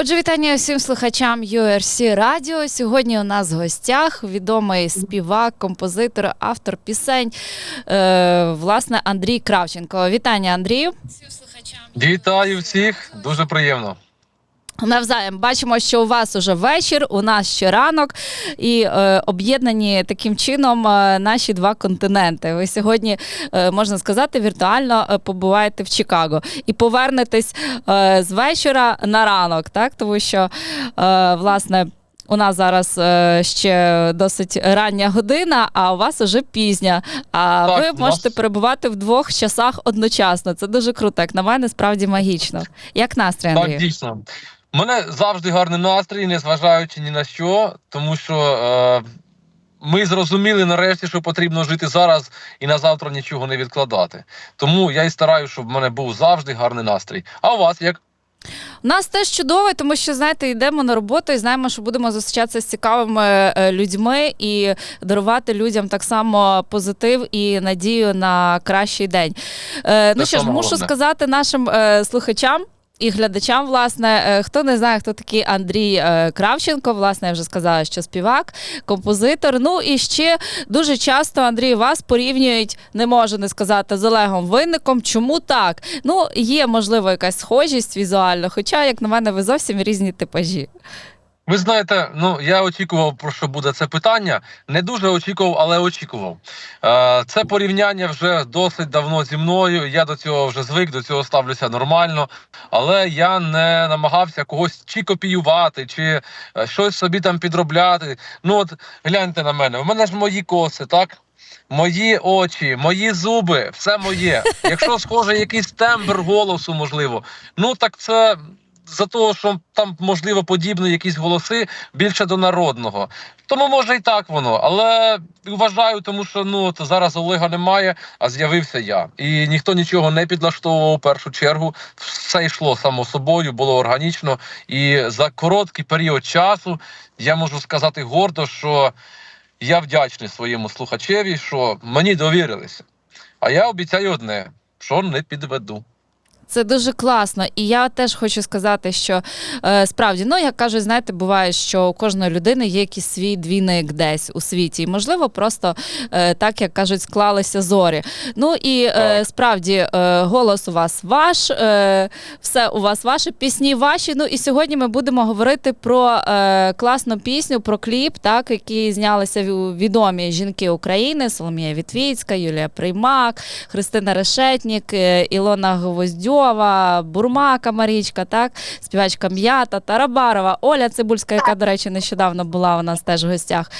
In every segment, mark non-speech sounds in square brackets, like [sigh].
Отже, вітання всім слухачам URC Радіо. Сьогодні у нас в гостях відомий співак, композитор, автор пісень, е, власне, Андрій Кравченко. Вітання, Андрію. Вітаю всіх, дуже приємно. Навзаєм бачимо, що у вас уже вечір, у нас ще ранок, і е, об'єднані таким чином е, наші два континенти. Ви сьогодні, е, можна сказати, віртуально е, побуваєте в Чикаго і повернетесь е, з вечора на ранок, так? Тому що, е, власне. У нас зараз е, ще досить рання година, а у вас уже пізня. А Так, ви нас- можете перебувати в двох часах одночасно. Це дуже круто. Як на мене, справді магічно. Як настрій, Андрію? Так, дійсно. У мене завжди гарний настрій, незважаючи ні на що, тому що е, ми зрозуміли нарешті, що потрібно жити зараз і на завтра нічого не відкладати. Тому я і стараюся, щоб в мене був завжди гарний настрій. А у вас як? У нас теж чудово, тому що знаєте, йдемо на роботу і знаємо, що будемо зустрічатися з цікавими е, людьми і дарувати людям так само позитив і надію на кращий день. Е, ну що ж, мушу головне. сказати нашим е, слухачам. І глядачам, власне, е, хто не знає, хто такий Андрій е, Кравченко, власне, я вже сказала, що співак, композитор. Ну і ще дуже часто Андрій вас порівнюють, не можу не сказати, з Олегом Винником. Чому так? Ну, є можливо якась схожість візуально, хоча, як на мене, ви зовсім різні типажі. Ви знаєте, ну я очікував, про що буде це питання. Не дуже очікував, але очікував. Е, це порівняння вже досить давно зі мною. Я до цього вже звик, до цього ставлюся нормально. Але я не намагався когось чи копіювати, чи е, щось собі там підробляти. Ну от гляньте на мене. У мене ж мої коси, так? Мої очі, мої зуби, все моє. Якщо схоже якийсь тембр голосу, можливо, ну так це за того, що там можливо подібні якісь голоси більше до народного. Тому може і так воно, але вважаю, тому що ну от зараз Олега немає, а з'явився я. І ніхто нічого не підлаштовував у першу чергу. Все йшло само собою, було органічно. І за короткий період часу я можу сказати гордо, що я вдячний своєму слухачеві, що мені довірилися. А я обіцяю одне: що не підведу. Це дуже класно, і я теж хочу сказати, що е, справді, ну як кажуть, знаєте, буває, що у кожної людини є якийсь свій двійник десь у світі, і можливо, просто е, так як кажуть, склалися зорі. Ну і е, справді е, голос у вас ваш, е, все у вас ваше, пісні ваші. Ну і сьогодні ми будемо говорити про е, класну пісню, про кліп, так який знялися ві- відомі жінки України: Соломія Вітвіцька, Юлія Приймак, Христина Решетнік, е, Ілона Гвоздьова, Бурмака Марічка, так, співачка М'ята, Тарабарова, Оля Цибульська, яка, до речі, нещодавно була у нас теж в гостях.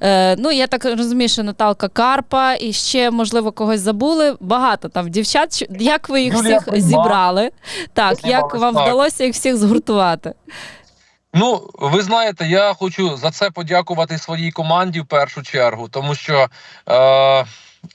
Е, ну, я так розумію, що Наталка Карпа і ще, можливо, когось забули. Багато там дівчат. Як ви їх Юлія всіх Приймак. зібрали? Так, як вам так. вдалося їх всіх згуртувати? Ну, ви знаєте, я хочу за це подякувати своїй команді в першу чергу, тому що е,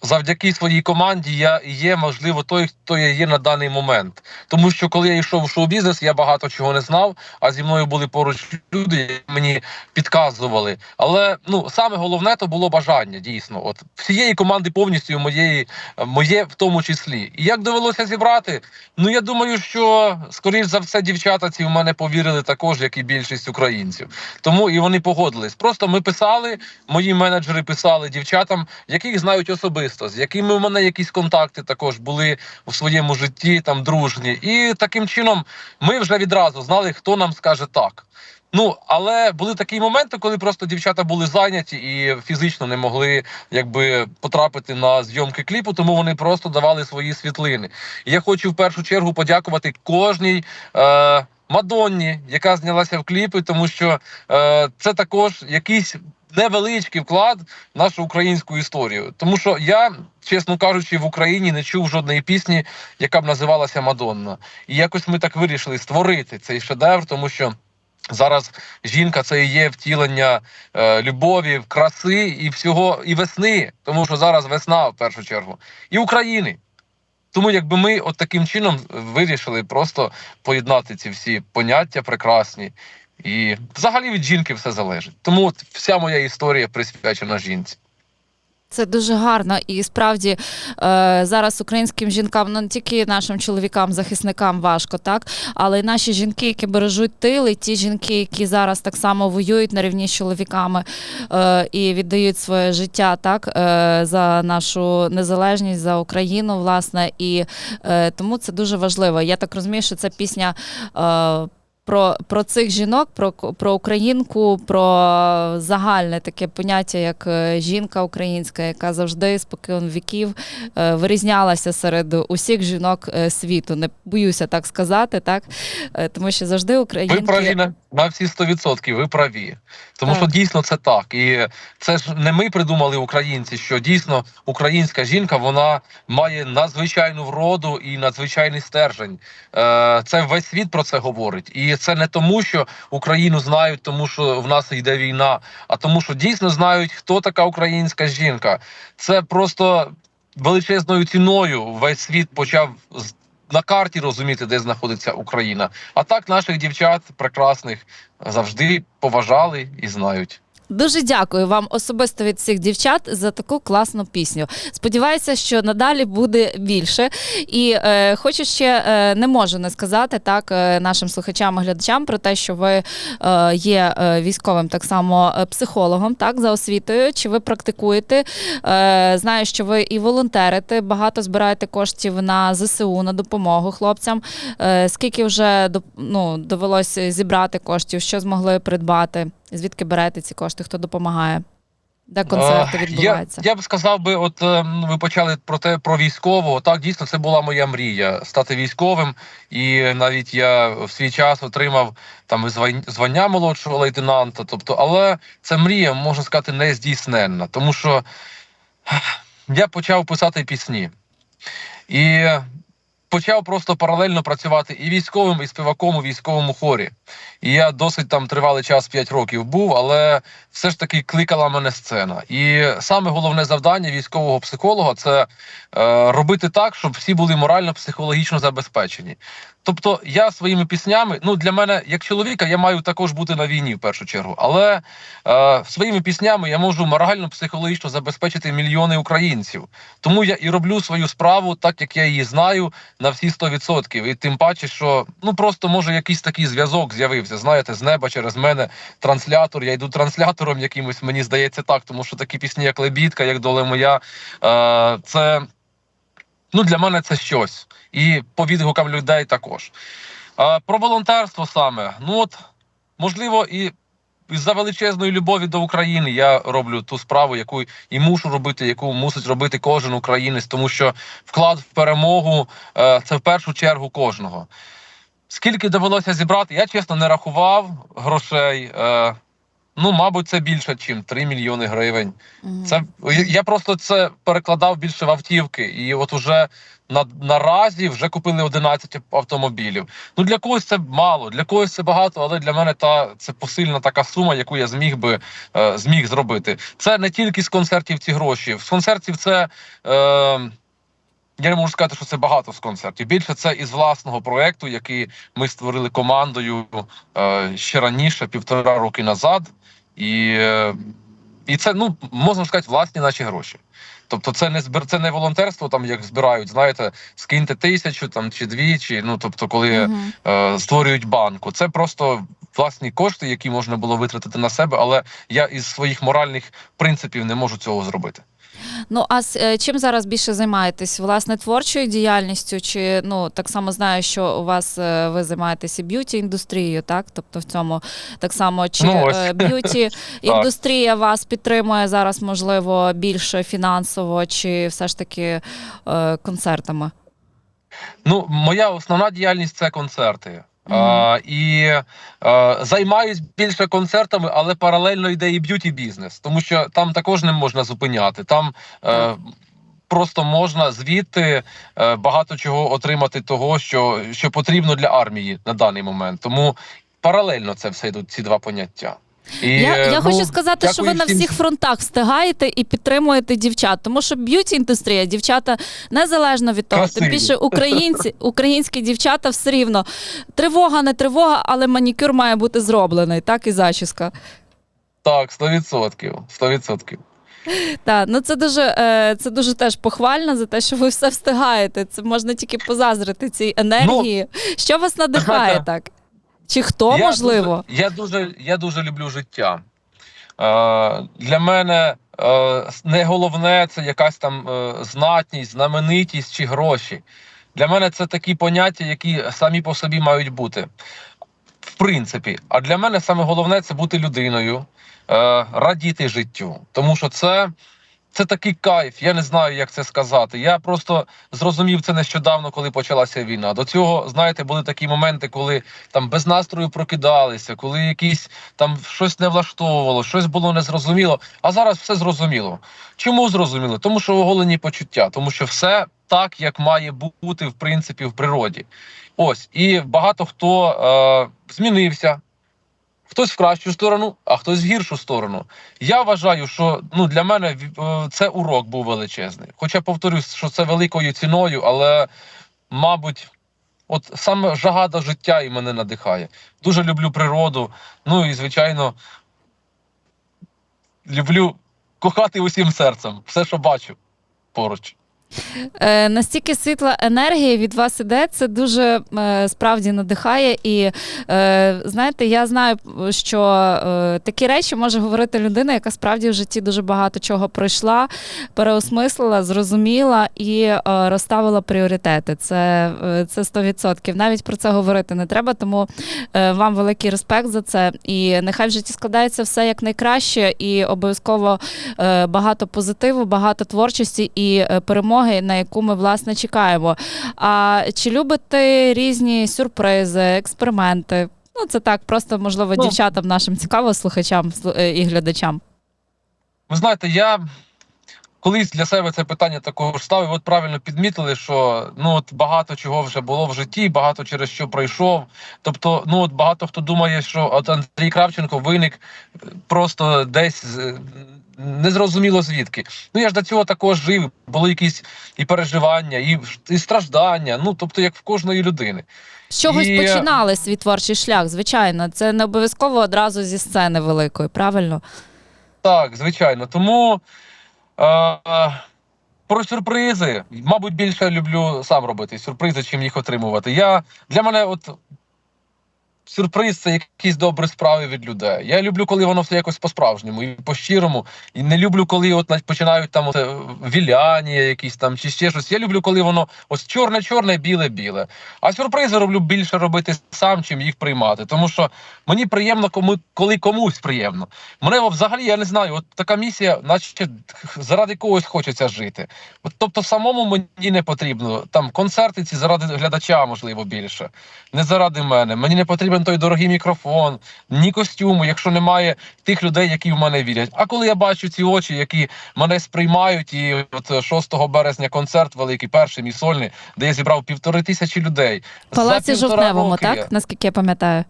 завдяки своїй команді я є, можливо, той, хто я є на даний момент. Тому що коли я йшов в шоу-бізнес, я багато чого не знав, а зі мною були поруч люди, які мені підказували. Але ну саме головне то було бажання, дійсно. От всієї команди повністю моєї, моє в тому числі. І як довелося зібрати, Ну я думаю, що скоріш за все дівчата ці в мене повірили також, як і більшість українців. Тому і вони погодились. Просто ми писали, мої менеджери писали дівчатам, яких знають особисто, з якими в мене якісь контакти також були у своєму житті, там дружні. І таким чином ми вже відразу знали, хто нам скаже так. Ну, але були такі моменти, коли просто дівчата були зайняті і фізично не могли якби потрапити на зйомки кліпу, тому вони просто давали свої світлини. І я хочу в першу чергу подякувати кожній е, Мадонні, яка знялася в кліпи, тому що е, це також якийсь невеличкий вклад в нашу українську історію. Тому що я, чесно кажучи, в Україні не чув жодної пісні, яка б називалася Мадонна. І якось ми так вирішили створити цей шедевр, тому що. Зараз жінка це і є втілення е, любові, краси і всього, і весни, тому що зараз весна в першу чергу, і України. Тому якби ми от таким чином вирішили просто поєднати ці всі поняття прекрасні. І взагалі від жінки все залежить. Тому от вся моя історія присвячена жінці. Це дуже гарно, і справді е, зараз українським жінкам, ну не тільки нашим чоловікам, захисникам важко, так але й наші жінки, які бережуть тил, і ті жінки, які зараз так само воюють на рівні з чоловіками е, і віддають своє життя, так е, за нашу незалежність, за Україну, власне, і тому це дуже важливо. Я так розумію, що це пісня. Про, про цих жінок, про, про українку, про загальне таке поняття, як е, жінка українська, яка завжди спокон віків е, вирізнялася серед усіх жінок е, світу. Не боюся так сказати, так тому що завжди Ви українки... праві на, на всі 100%, ви праві. Тому Так. що дійсно це так. І це ж не ми придумали українці, що дійсно українська жінка вона має надзвичайну вроду і надзвичайний стержень. Е, Це весь світ про це говорить. І це не тому, що Україну знають, тому що в нас йде війна, а тому, що дійсно знають, хто така українська жінка. Це просто величезною ціною весь світ почав на карті розуміти, де знаходиться Україна. А так наших дівчат прекрасних завжди поважали і знають. Дуже дякую вам особисто від всіх дівчат за таку класну пісню. Сподіваюся, що надалі буде більше. І е, хочу ще е, не можу не сказати так е, нашим слухачам і глядачам про те, що ви е, є е, військовим так само е, психологом, так за освітою. Чи ви практикуєте? Е, знаю, що ви і волонтерите, багато збираєте коштів на ЗСУ на допомогу хлопцям. Е, скільки вже ну, довелося зібрати коштів? Що змогли придбати? Звідки берете ці кошти? Хто допомагає? Де концерти відбуваються? Я, я б сказав би, от е, ну, ви почали про те про військового. Так, дійсно, це була моя мрія стати військовим. І навіть я в свій час отримав там звання молодшого лейтенанта. Тобто, але це мрія, можна сказати, не здійсненна, тому що я почав писати пісні і почав просто паралельно працювати і військовим, і співаком у військовому хорі. І я досить там тривалий час 5 років був, але все ж таки кликала мене сцена. І саме головне завдання військового психолога це е, робити так, щоб всі були морально-психологічно забезпечені. Тобто, я своїми піснями, ну для мене, як чоловіка, я маю також бути на війні в першу чергу, але е, своїми піснями я можу морально-психологічно забезпечити мільйони українців. Тому я і роблю свою справу так, як я її знаю, на всі 100%. І тим паче, що ну просто може якийсь такий зв'язок з'явився. Знаєте, з неба через мене транслятор. Я йду транслятором якимось, мені здається так, тому що такі пісні, як Лебідка, як Доле моя, е, це ну для мене це щось. І по відгукам людей також. Е, про волонтерство саме. Ну от можливо, і з-за величезної любові до України я роблю ту справу, яку і мушу робити, яку мусить робити кожен українець, тому що вклад в перемогу е, це в першу чергу кожного. Скільки довелося зібрати, я чесно не рахував грошей. Е, ну, мабуть, це більше, ніж 3 мільйони гривень. Мгм. Це я- я просто це перекладав більше в автівки, і от уже на наразі вже купили 11 автомобілів. Ну для когось це мало, для когось це багато, але для мене та це посильна така сума, яку я зміг би е, зміг зробити. Це не тільки з концертів ці гроші. З концертів це. Е, я не можу сказати, що це багато з концертів. Більше це із власного проекту, який ми створили командою е, ще раніше, півтора роки назад. І, е, і це ну можна сказати, власні наші гроші. Тобто, це не збір, це не волонтерство, там як збирають, знаєте, скиньте тисячу там чи дві, чи ну тобто, коли Мгм. е, створюють банку. Це просто власні кошти, які можна було витратити на себе, але я із своїх моральних принципів не можу цього зробити. Ну а з, е, чим зараз більше займаєтесь? Власне, творчою діяльністю? Чи ну так само знаю, що у вас е, ви займаєтеся б'юті індустрією, так? Тобто в цьому так само чи Ну, е, [laughs] б'юті індустрія вас підтримує зараз, можливо, більше фінансово, чи все ж таки концертами? Ну, моя основна діяльність це концерти. А, і е, займаюсь більше концертами, але паралельно йде і б'юті бізнес, тому що там також не можна зупиняти. Там е, просто можна звідти е, багато чого отримати, того, що, що потрібно для армії на даний момент. Тому паралельно це все йдуть ці два поняття. І, Я, я ну, хочу сказати, що ви на всім всіх фронтах встигаєте і підтримуєте дівчат, тому що б'юті індустрія, дівчата незалежно від того, тим більше українці, [laughs] українські дівчата все рівно тривога, не тривога, але манікюр має бути зроблений, так і зачіска. Так, 100%. 100%. Так, ну це дуже, е, це дуже теж похвально за те, що ви все встигаєте. Це можна тільки позазрити цій енергії. що вас надихає [laughs] так? Чи хто я можливо? Дуже, я дуже я дуже люблю життя. Е, для мене е, не головне це якась там е, знатність, знаменитість чи гроші. Для мене це такі поняття, які самі по собі мають бути. В принципі, а для мене саме головне це бути людиною, е, радіти життю. Тому що це, це такий кайф. Я не знаю, як це сказати. Я просто зрозумів це нещодавно, коли почалася війна. До цього, знаєте, були такі моменти, коли там без настрою прокидалися, коли якісь там щось не влаштовувало, щось було незрозуміло. А зараз все зрозуміло. Чому зрозуміло? Тому що оголені почуття, тому що все так, як має бути в принципі в природі. Ось і багато хто е, змінився. Хтось в кращу сторону, а хтось в гіршу сторону. Я вважаю, що ну для мене е, це урок був величезний. Хоча повторюсь, що це великою ціною, але мабуть, от саме жага до життя і мене надихає. Дуже люблю природу. Ну і звичайно, люблю кохати усім серцем, все, що бачу поруч. Е, настільки світла енергія від вас іде, це дуже е, справді надихає. І е, знаєте, я знаю, що е, такі речі може говорити людина, яка справді в житті дуже багато чого пройшла, переосмислила, зрозуміла і е, розставила пріоритети. Це, е, це 100%. Навіть про це говорити не треба, тому е, вам великий респект за це. І нехай в житті складається все як найкраще, і обов'язково е, багато позитиву, багато творчості і е, перемоги, на яку ми власне чекаємо. А чи любите різні сюрпризи, експерименти? Ну, це так, просто можливо Ну. дівчатам нашим цікаво, слухачам е, і глядачам. Ви знаєте, я колись для себе це питання також ставив. От правильно підмітили, що ну от багато чого вже було в житті, багато через що пройшов. Тобто, ну от багато хто думає, що от Андрій Кравченко виник е, просто десь. Незрозуміло звідки. Ну я ж до цього також жив. Були якісь і переживання, і, і страждання. Ну тобто, як в кожної людини. З чогось І, е, починали свій творчий шлях, звичайно. Це не обов'язково одразу зі сцени великої, правильно? Так, звичайно. Тому е, е, про сюрпризи, мабуть, більше люблю сам робити сюрпризи, чим їх отримувати. Я для мене, от сюрприз це якісь добрі справи від людей. Я люблю, коли воно все якось по-справжньому і по-щирому. І не люблю, коли от починають там от, е, віляння якісь там чи ще щось. Я люблю, коли воно ось чорне-чорне, біле-біле. А сюрпризи роблю більше робити сам, чим їх приймати. Тому що мені приємно, коли комусь приємно. Мене взагалі я не знаю, от така місія, наче заради когось хочеться жити. От, тобто, самому мені не потрібно там концерти ці заради глядача, можливо, більше. Не заради мене. Мені не потрібен той дорогий мікрофон, ні костюму, якщо немає тих людей, які в мене вірять. А коли я бачу ці очі, які мене сприймають, і от 6 березня концерт великий, перший мій сольний, де я зібрав півтори тисячі людей. В палаці Жовтневому, роки. так? Наскільки я пам'ятаю.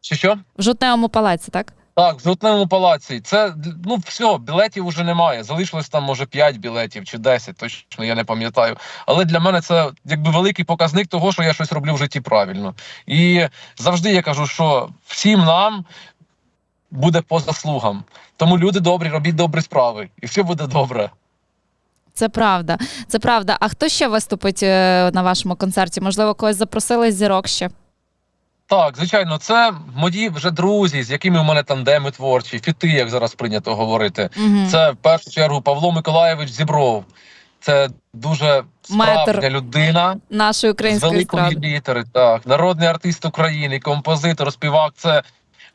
Чи що? В Жовтневому палаці, так? Так, в жовтневому палаці. Це ну все, білетів уже немає. Залишилось там, може, 5 білетів чи 10, точно я не пам'ятаю. Але для мене це якби великий показник того, що я щось роблю в житті правильно. І завжди я кажу, що всім нам буде по заслугам. Тому люди добрі, робіть добрі справи, і все буде добре. Це правда. Це правда. А хто ще виступить е, на вашому концерті? Можливо, когось запросили зірок ще? Так, звичайно, це мої вже друзі, з якими в мене тандеми творчі, фіти, як зараз прийнято говорити. Угу. Це в першу чергу Павло Миколаєвич Зібров. Це дуже справжня Метр людина Нашої з української великої естради. літери. Так, народний артист України, композитор, співак. Це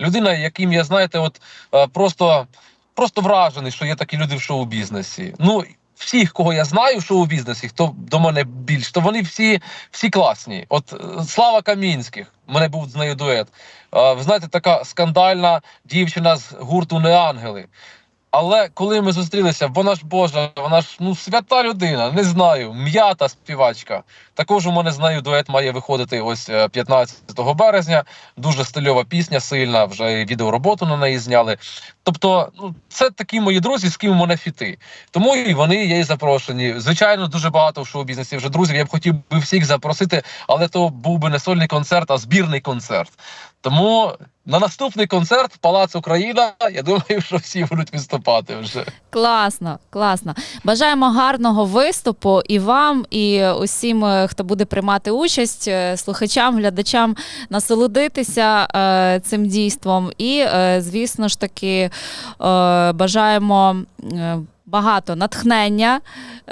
людина, яким я знаєте, от е, просто, просто вражений, що є такі люди в шоу-бізнесі. Ну всіх, кого я знаю що у бізнесі, хто до мене більш, то вони всі, всі класні. От е, Слава Камінських, у мене був з нею дует. Е, Ви знаєте, така скандальна дівчина з гурту Неангели. Але коли ми зустрілися, вона ж Божа, вона ж ну свята людина, не знаю, м'ята співачка. Також у мене з нею дует має виходити ось е, 15 березня. Дуже стильова пісня, сильна. Вже і відеороботу на неї зняли. Тобто, ну це такі мої друзі, з ким у мене фіти. Тому і вони є і запрошені. Звичайно, дуже багато в шоу-бізнесі вже друзів. Я б хотів би всіх запросити, але то був би не сольний концерт, а збірний концерт. Тому на наступний концерт Палац Україна. Я думаю, що всі будуть виступати вже. Класно, класно. Бажаємо гарного виступу і вам, і усім, е, хто буде приймати участь, е, слухачам, глядачам насолодитися е, цим дійством. І, е, звісно ж таки, е, бажаємо. Багато натхнення,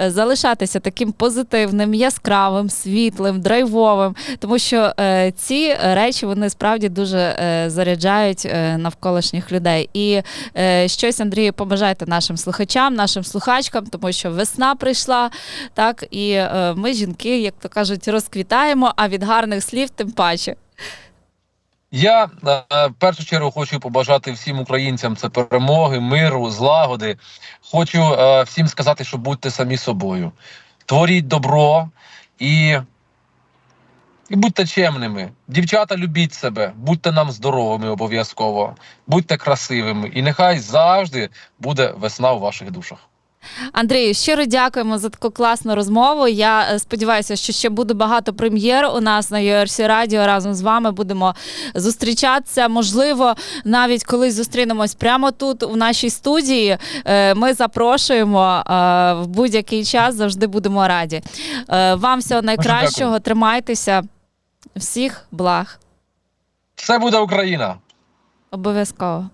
е, залишатися таким позитивним, яскравим, світлим, драйвовим, тому що е, ці речі вони справді дуже е, заряджають навколишніх людей. І щось, Андрію, побажайте нашим слухачам, нашим слухачкам, тому що весна прийшла, так і ми, жінки, як то кажуть, розквітаємо, а від гарних слів тим паче. Я е, в першу чергу хочу побажати всім українцям це перемоги, миру, злагоди. Хочу е, всім сказати, що будьте самі собою, творіть добро і, і будьте чемними. Дівчата, любіть себе, будьте нам здоровими обов'язково, будьте красивими, і нехай завжди буде весна у ваших душах. Андрію, щиро дякуємо за таку класну розмову. Я е, сподіваюся, що ще буде багато прем'єр у нас на URC Радіо. Разом з вами будемо зустрічатися. Можливо, навіть колись зустрінемось прямо тут, у нашій студії. Е, Ми запрошуємо е, в будь-який час. Завжди будемо раді. Вам всього найкращого. Тримайтеся. Всіх благ. Все буде Україна! Обов'язково.